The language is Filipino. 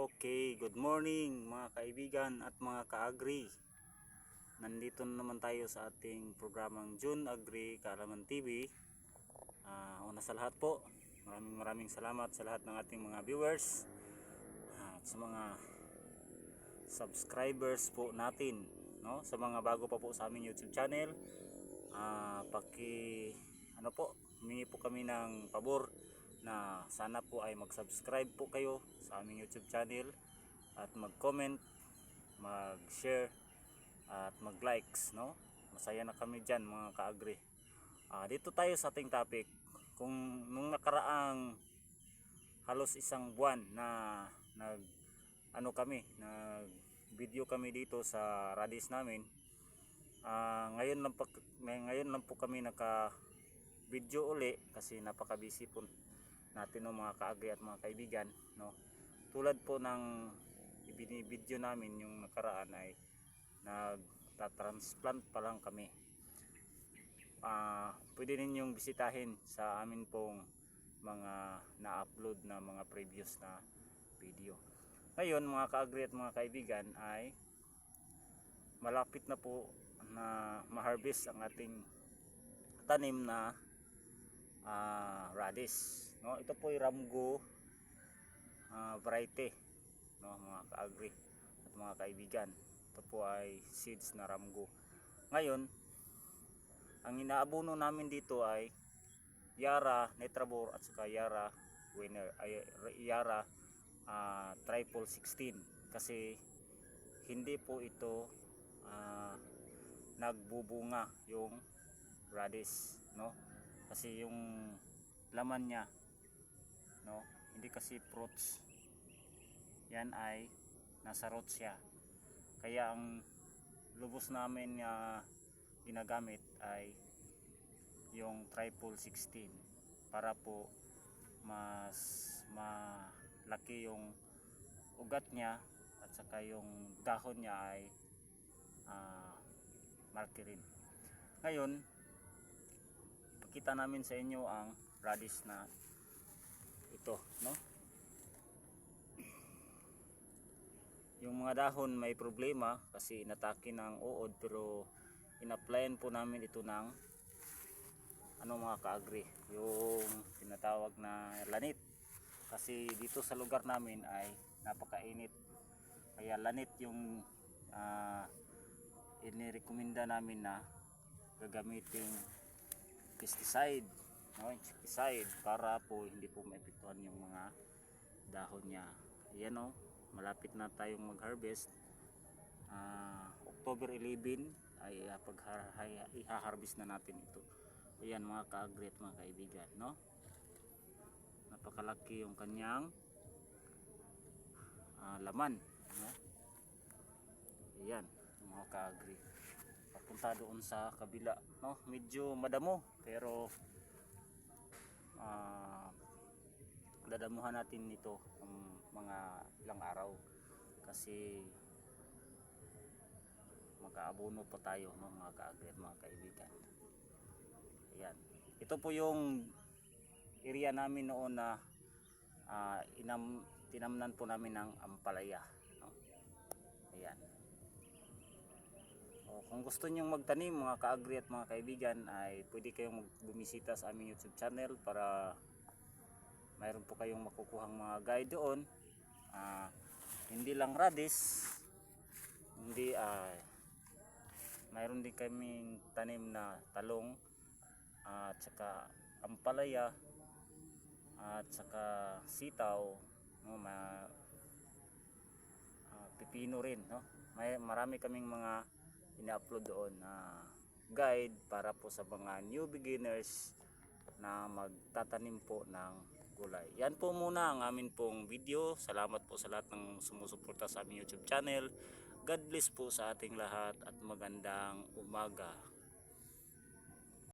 Okay, good morning mga kaibigan at mga ka-agri. Nandito na naman tayo sa ating programang June Agri Kaalaman TV. Ah, una sa lahat po, maraming maraming salamat sa lahat ng ating mga viewers at sa mga subscribers po natin, no? Sa mga bago pa po sa aming YouTube channel, ah paki ano po, humingi po kami ng pabor na sana po ay mag-subscribe po kayo sa aming YouTube channel at mag-comment, mag-share at mag-likes, no? Masaya na kami diyan mga kaagri. Ah, dito tayo sa ating topic. Kung nung nakaraang halos isang buwan na nag ano kami, nag video kami dito sa radis namin. Ah, ngayon lang pa, ngayon lang po kami naka video uli kasi napaka-busy po natin ng mga kaagri at mga kaibigan no? Tulad po ng ibinibideo namin yung nakaraan ay nagtatransplant pa lang kami. Ah pwede ninyong bisitahin sa amin pong mga na-upload na mga previous na video. Ngayon mga kaagri at mga kaibigan ay malapit na po na ma-harvest ang ating tanim na ah, radish no ito po yung ramgo ah, variety no mga kaagri at mga kaibigan. Ito po ay seeds na ramgo. Ngayon ang inaabuno namin dito ay Yara Netrabor at saka Yara Winner ay Yara ah, Triple 16 kasi hindi po ito ah, nagbubunga yung radish no? Kasi yung laman niya no? Hindi kasi fruits. Yan ay nasa roots siya. Kaya ang lubos namin na ginagamit ay yung triple 16 para po mas malaki yung ugat niya at saka yung dahon niya ay ah, malaki rin. Ngayon pakita namin sa inyo ang radish na no? Yung mga dahon may problema kasi inatake ng uod pero in-applyan po namin ito ng ano mga kaagri yung tinatawag na lanit. Kasi dito sa lugar namin ay napakainit. Kaya lanit yung ah, inirekomenda namin na gagamitin pesticide no, insecticide para po hindi po maepektuhan yung mga dahon niya. Ayan o malapit na tayong mag harvest October 11 ay uh, pag iha-harvest na natin ito. Ayan mga ka-agri mga kaibigan no? Napakalaki yung kanyang ah, laman no? ayan mga ka-agri papunta doon sa kabila no? Medyo madamo pero ah dadamuhan natin nito ng mga ilang araw. Kasi magkaabono pa tayo no, mga kaagri at mga kaibigan. Ayan. Ito po yung area namin noon na ah, inam, tinamnan po namin ng ampalaya no? ayan o, kung gusto nyong magtanim mga kaagri at mga kaibigan ay pwede kayong bumisita sa aming YouTube channel para mayroon po kayong makukuhang mga guide doon. Ah, hindi lang radish, hindi ah mayroon din kaming tanim na talong at saka ampalaya at saka sitaw no ma ah, pipino rin no may marami kaming mga ina-upload doon na guide para po sa mga new beginners na magtatanim po ng gulay. Yan po muna ang amin pong video. Salamat po sa lahat ng sumusuporta sa aming YouTube channel. God bless po sa ating lahat at magandang umaga.